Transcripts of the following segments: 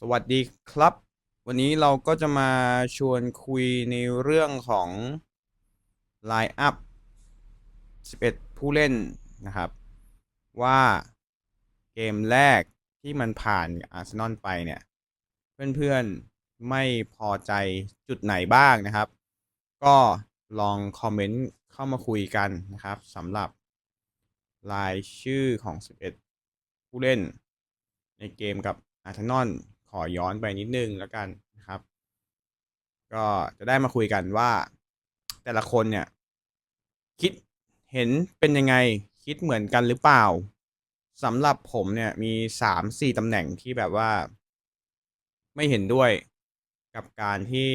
สวัสดีครับ วันนี้เราก็จะมาชวนคุยในเรื่องของ Line Up 11 ผู้เล่นนะครับ ว่าเกมแรกที่มันผ่านอาร์เซนอลไปเนี่ย เพื่อนๆไม่พอใจจุดไหนบ้างนะครับ ก็ลองคอมเมนต์เข้ามาคุยกันนะครับสำหรับรายชื่อของ 11 ผู้เล่น ในเกมกับอาร์เซนอล อย้อนไปนิดนึงแล้วกันนะครับ ก็จะได้มาคุยกันว่า แต่ละคนเนี่ย คิดเห็นเป็นยังไงคิดเหมือนกันหรือเปล่าสำหรับผมเนี่ยมีสามสี่ตำแหน่งที่แบบว่า ไม่เห็นด้วยกับการที่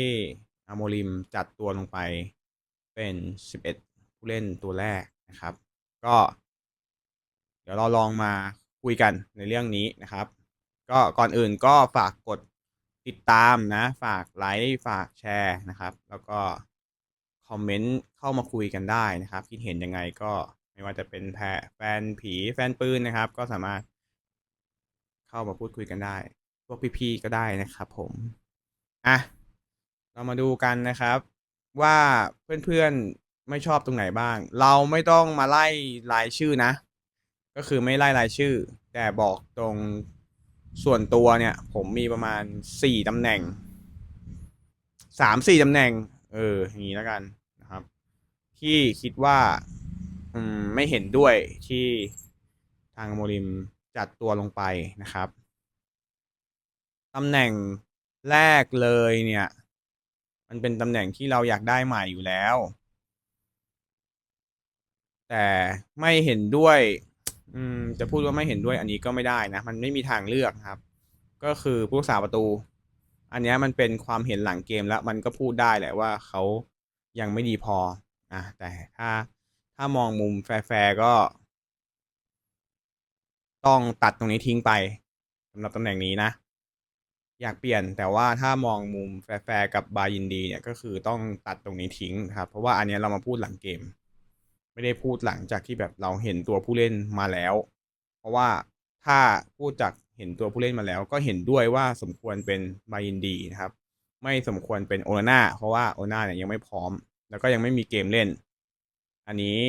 อาโมริมจัดตัวลงไปเป็น11ผู้เล่นตัวแรกนะครับ ก็ เดี๋ยวเราลองมาคุยกันในเรื่องนี้นะครับ ก็ก่อนอื่นก็ฝากกดติดตามนะ ฝากไลค์ฝากแชร์นะครับ แล้วก็คอมเมนต์เข้ามาคุยกันได้นะครับคิดเห็นยังไงก็ไม่ว่าจะเป็นแพแฟนผีแฟนปืนนะครับ ก็สามารถเข้ามาพูดคุยกันได้ พวกพี่ๆก็ได้นะครับ ผมอะเรามาดูกันนะครับ ว่าเพื่อนๆไม่ชอบตรงไหนบ้าง เราไม่ต้องมาไล่รายชื่อนะ ก็คือไม่ไล่รายชื่อ แต่บอกตรง ส่วนตัวเนี่ย ผมมีประมาณสี่ตำแหน่งสามสี่ตำแหน่ง เออ อย่างนี้แล้วกันนะครับ ที่คิดว่า อืม ไม่เห็นด้วยที่ทางโมริมจัดตัวลงไปนะครับตำแหน่งแรกเลยเนี่ย มันเป็นตำแหน่งที่เราอยากได้ใหม่อยู่แล้ว แต่ไม่เห็นด้วย อืมจะพูดว่าไม่เห็นด้วยอันนี้ก็ไม่ได้นะ มันไม่มีทางเลือกครับ ก็คือผู้รักษาประตู อันนี้มันเป็นความเห็นหลังเกมแล้ว มันก็พูดได้แหละว่าเขายังไม่ดีพออะแต่ถ้าถ้ามองมุมแฟร์ก็ ต้องตัดตรงนี้ทิ้งไปสำหรับตำแหน่งนี้นะ อยากเปลี่ยนแต่ว่าถ้ามองมุมแฟร์กับบายินดีเนี่ยก็คือต้องตัดตรงนี้ทิ้งครับ เพราะว่าอันนี้เรามาพูดหลังเกม ไม่ได้พูดหลังจากที่แบบเราเห็นตัวผู้เล่นมาแล้ว เพราะว่าถ้าพูดจากเห็นตัวผู้เล่นมาแล้ว ก็เห็นด้วยว่าสมควรเป็นบายินดีนะครับ ไม่สมควรเป็นโอนาน่าเพราะว่าโอนาน่าเนี่ยยังไม่พร้อม แล้วก็ยังไม่มีเกมเล่น อันนี้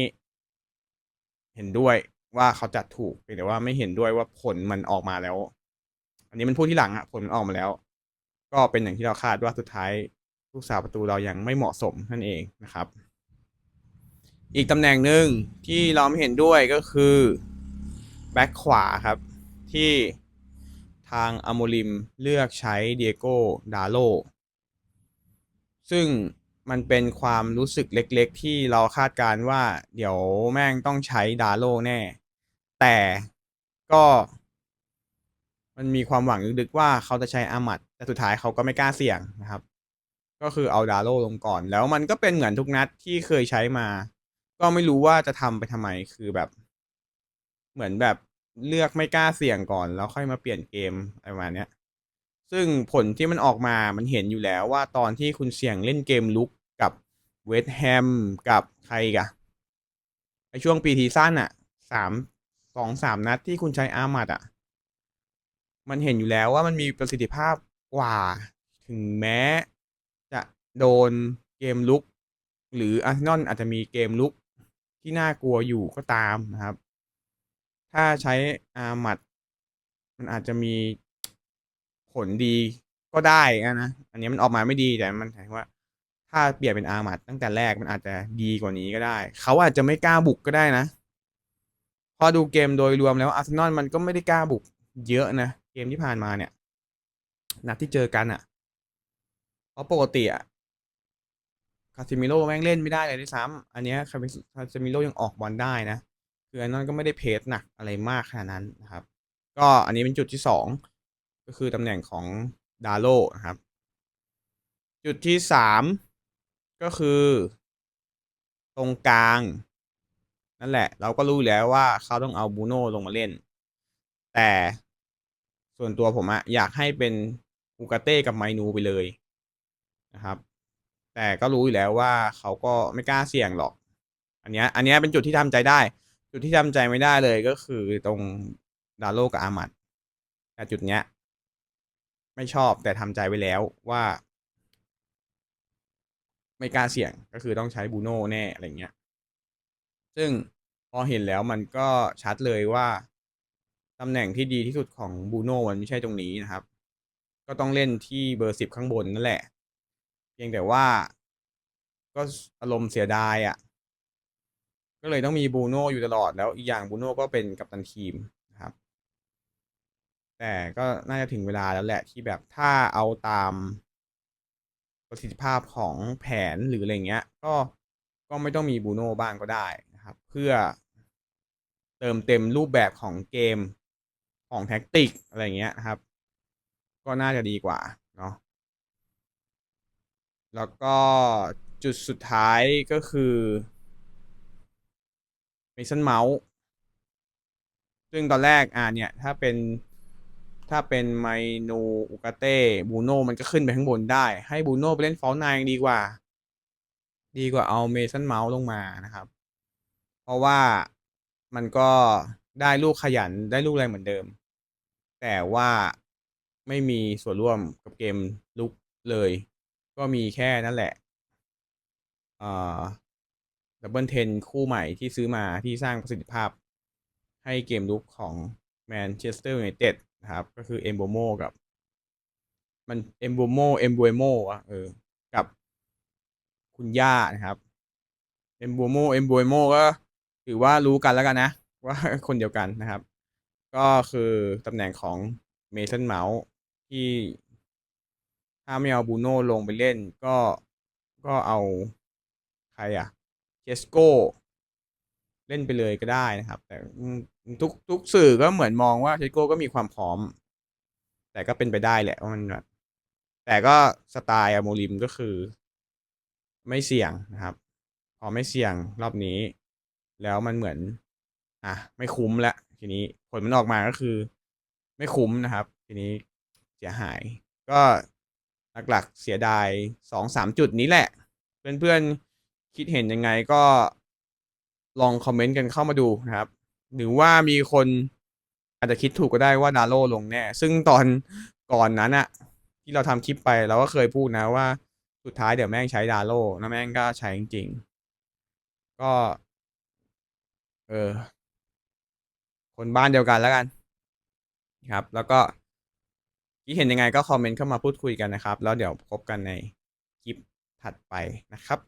เห็นด้วยว่าเขาจัดถูกเพียงแต่ว่าไม่เห็นด้วยว่าผลมันออกมาแล้ว อันนี้มันพูดที่หลังอะผลมันออกมาแล้ว ก็เป็นอย่างที่เราคาดว่าสุดท้ายลูกสาวประตูเรายังไม่เหมาะสมนั่นเองนะครับ อีกตำแหน่งหนึ่งที่เราไม่เห็นด้วยก็คือแบ็คขวาครับ ที่ทางอโมริมเลือกใช้เดียโก้ดาโลซึ่งมันเป็นความรู้สึกเล็กๆ ที่เราคาดการณ์ว่า เดี๋ยวแม่งต้องใช้ดาโลแน่ แต่ก็มันมีความหวังลึกๆว่าเขาจะใช้อามัด แต่สุดท้ายเขาก็ไม่กล้าเสี่ยงนะครับ ก็คือเอาดาโลลงก่อน แล้วมันก็เป็นเหมือนทุกนัดที่เคยใช้มา ก็ไม่รู้ว่าจะทำไปทำไมคือแบบ เหมือนแบบเลือกไม่กล้าเสี่ยงก่อน แล้วค่อยมาเปลี่ยนเกมอะไรประมาณเนี้ย ซึ่งผลที่มันออกมามันเห็นอยู่แล้วว่าตอนที่คุณเสี่ยงเล่นเกมลุกกับเวสต์แฮมกับใครกะในช่วงปีทีสั้นอะสามสองสามนัดที่คุณใช้อามัดอะมันเห็นอยู่แล้วว่ามันมีประสิทธิภาพกว่า ถึงแม้ จะโดนเกมลุก หรืออาร์เซนอลอาจจะมีเกมลุก ที่น่ากลัวอยู่ก็ตามนะครับ ถ้าใช้อามัด มันอาจจะมีผลดีก็ได้นะ อันนี้มันออกมาไม่ดีแต่มันหมายว่า ถ้าเปลี่ยนเป็นอามัดตั้งแต่แรกมันอาจจะดีกว่านี้ก็ได้ เขาอาจจะไม่กล้าบุกก็ได้นะ พอดูเกมโดยรวมแล้วอาร์เซนอลมันก็ไม่ได้กล้าบุกเยอะนะ เกมที่ผ่านมาเนี่ย นัดที่เจอกันอะ่ะเพราะปกติอะ คาซิมิโร่แม่งเล่นไม่ได้เลยด้วยซ้ำอันนี้คาซิมิโร่ยังออกบอลได้นะ คืออันนั้นก็ไม่ได้เพสหนักอะไรมากขนาดนั้นนะครับ ก็อันนี้เป็นจุดที่สองก็คือตำแหน่งของดาโลนะครับ จุดที่สามก็คือ ตรงกลาง นั่นแหละ เราก็รู้แล้วว่าเขาต้องเอาบูโน่ลงมาเล่น แต่ส่วนตัวผมอะอยากให้เป็นอูกาเต้กับไมนูไปเลยนะครับ แต่ก็รู้อยู่แล้วว่าเขาก็ไม่กล้าเสี่ยงหรอก อันเนี้ยอันเนี้ยเป็นจุดที่ทำใจได้ จุดที่ทำใจไม่ได้เลยก็คือตรงดาโลกับอามัดแต่จุดเนี้ย ไม่ชอบแต่ทำใจไว้แล้วว่า ไม่กล้าเสี่ยงก็คือต้องใช้บูโน่แน่อะไรเงี้ย ซึ่งพอเห็นแล้วมันก็ชัดเลยว่าตำแหน่งที่ดีที่สุดของบูโน่มันไม่ใช่ตรงนี้นะครับ ก็ต้องเล่นที่เบอร์สิบข้างบนนั่นแหละ เพียงแต่ว่า ก็อารมณ์เสียดายอะ่ะ ก็เลยต้องมีบูโน่อยู่ตลอดแล้วอีกอย่างบูโน่ก็เป็นกัปตันทีมนะครับ แต่ก็น่าจะถึงเวลาแล้วแหละที่แบบถ้าเอาตามประสิทธิภาพของแผนหรืออะไรเงี้ย ก็ก็ไม่ต้องมีบูโน่บ้างก็ได้นะครับ เพื่อเติมเต็มรูปแบบของเกมของแท็กติกอะไรเงี้ยนะครับ ก็น่าจะดีกว่าเนาะ แล้วก็จุดสุดท้ายก็คือเมสันเมาส์ซึ่งตอนแรกอ่าเนี่ย ถ้าเป็นถ้าเป็นไมโนอุกาเต้บูโน่มันก็ขึ้นไปข้างบนได้ ให้บูโน่ไปเล่นฟอลนายดีกว่า ดีกว่าเอาเมสันเมาส์ลงมานะครับ เพราะว่ามันก็ได้ลูกขยันได้ลูกอะไรเหมือนเดิม แต่ว่าไม่มีส่วนร่วมกับเกมลุกเลย ก็มีแค่นั่นแหละดับเบิลเทนคู่ใหม่ที่ซื้อมาที่สร้างประสิทธิภาพ ให้เกมลุกของแมนเชสเตอร์ยูไนเต็ดนะครับ ก็คือเอมโบโมกับ มันเอมโบโมเอมโบโมอะเออ กับคุณย่านะครับเอมโบโมเอมโบโมก็ถือว่ารู้กันแล้วกันนะ ว่าคนเดียวกันนะครับ ก็คือตำแหน่งของเมสันเมาส์ที่ ถ้าไม่เอาบูโน่ลงไปเล่นก็ก็เอาใครอะเจสโก้เล่นไปเลยก็ได้นะครับ แต่ทุกทุกสื่อก็เหมือนมองว่าเจสโก้ก็มีความพร้อม แต่ก็เป็นไปได้แหละว่ามันแบบแต่ก็สไตล์อะโมลิมก็คือ ไม่เสี่ยงนะครับ พอไม่เสี่ยงรอบนี้ แล้วมันเหมือน อะ ไม่คุ้มแล้วทีนี้ผลมันออกมาก็คือ ไม่คุ้มนะครับ ทีนี้เสียหาย ก็ หลักๆเสียดายสองสามจุดนี้แหละ เพื่อนๆคิดเห็นยังไงก็ลองคอมเมนต์กันเข้ามาดูนะครับ หรือว่ามีคนอาจจะคิดถูกก็ได้ว่าดาโลลงแน่ ซึ่งตอนก่อนนั้นอะที่เราทำคลิปไปเราก็เคยพูดนะว่าสุดท้ายเดี๋ยวแม่งใช้ดาโลแล้วแม่งก็ใช้จริงๆก็ เออ คนบ้านเดียวกันแล้วกัน ครับ แล้วก็ คิดเห็นยังไงก็คอมเมนต์เข้ามาพูดคุยกันนะครับ แล้วเดี๋ยวพบกันในคลิปถัดไปนะครับ